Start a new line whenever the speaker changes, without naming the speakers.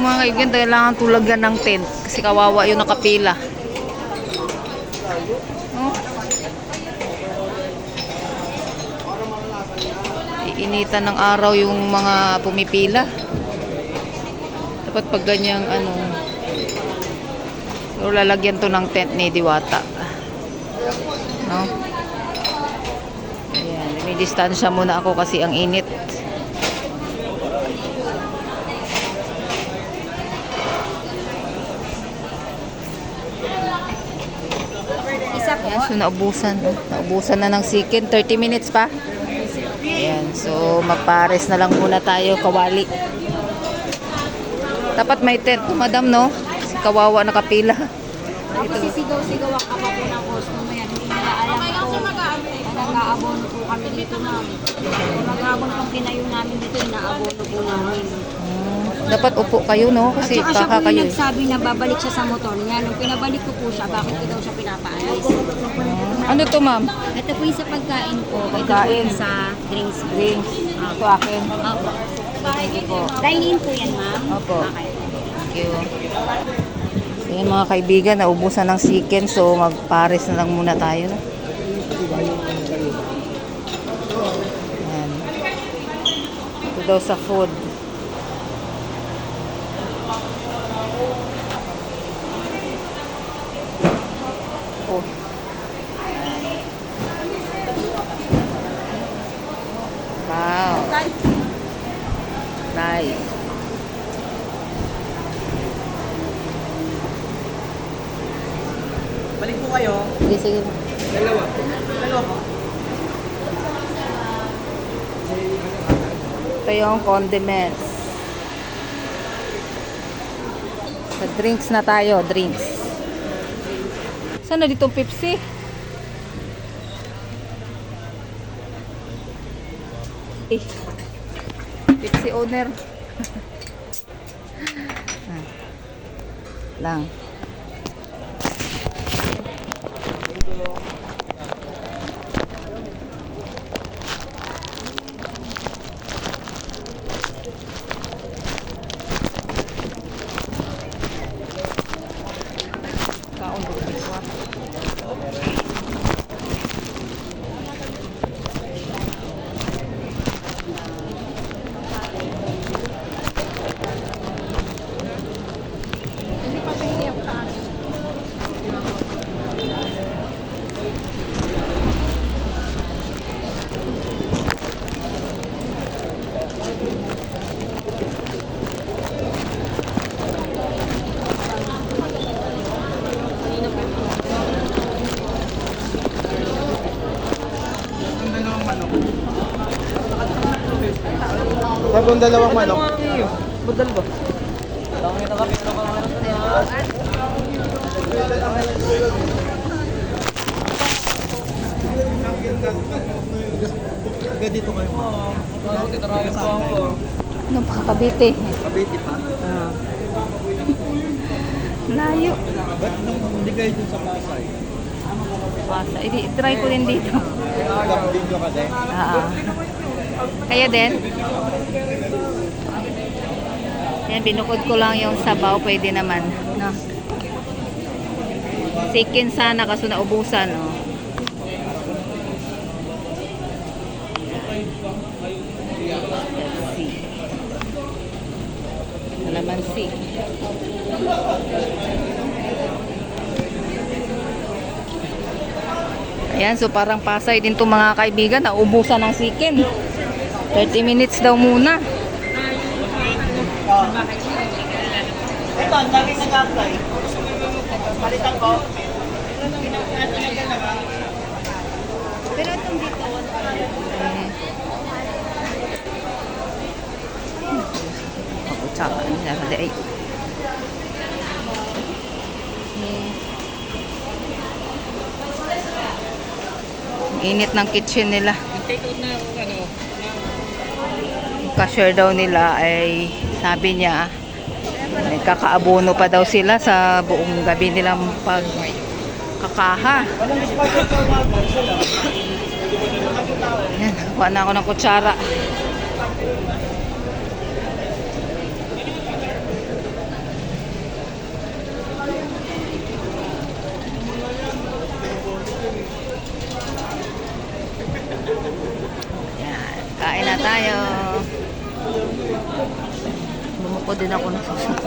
mga kaibigan, kailangan tulagan ng tent. Kasi kawawa yung nakapila. Oh. Iinitan ng araw yung mga pumipila. Dapat pag ganyang ano, siguro lalagyan to ng tent ni Diwata. No? Ayan, may distansya muna ako kasi ang init. Ayan, so naubusan. Naubusan na ng sikin. 30 minutes pa. Ayan, so magpares na lang muna tayo, kawali. Dapat may tent, madam, no? Si kawawa nakapila.
Kasi sigaw-sigaw ang kama po ng customer yan. Hindi nila alam po na nag-aabono po kami dito ma'am. Kung nag-aabon pang pinayo namin dito, inaabono po namin.
Dapat upo kayo, no?
At
Kasi
saka siya
baka
po yung
kayo.
nagsabi na babalik siya sa motor niya. Nung pinabalik ko po siya, bakit ko daw siya pinapaalis?
Ano to, ma'am?
Ito po yung sa pagkain po. Ito po
Pagkain.
yung sa drinks.
Drinks. Ito akin.
Opo.
Sige po.
Dine-in po yan ma'am.
Opo.
Okay.
Thank you. So, yan mga kaibigan, naubusan ng chicken. So, magpares na lang muna tayo. No? Ayan. Ito daw sa food.
Balik po kayo.
Sige, sige.
Dalawa. Dalawa po.
Ito yung condiments. Sa drinks na tayo, drinks. Saan na dito Pepsi? Eh. Pepsi owner. Ah. Lang.
Sabong dalawang manok.
Budal ba?
Taga dito kayo.
Ano pa kabite?
Kabiti pa.
Ah. Layo.
Ba't nung hindi kayo dun sa Pasay?
Pasa. Idi, try ko din dito.
Nag-video ka din?
Ah. Kaya din? Yan, binukod ko lang yung sabaw. Pwede naman. No? Sikin sana kaso naubusan. Oh. Let's see. Kalamansi. Ayan, so parang Pasay din to mga kaibigan. Naubusan ng sikin. 30 minutes daw muna.
Ito, ang dami nag-apply. Palitan ko.
Pero itong dito,
na ay. Ang Init ng kitchen nila. Yung cashier daw nila ay sabi niya ay kakaabono pa daw sila sa buong gabi nilang pag kakaha. Yan, na ako ng kutsara. Yan, kain na tayo. Bumuko din ako ng susunod.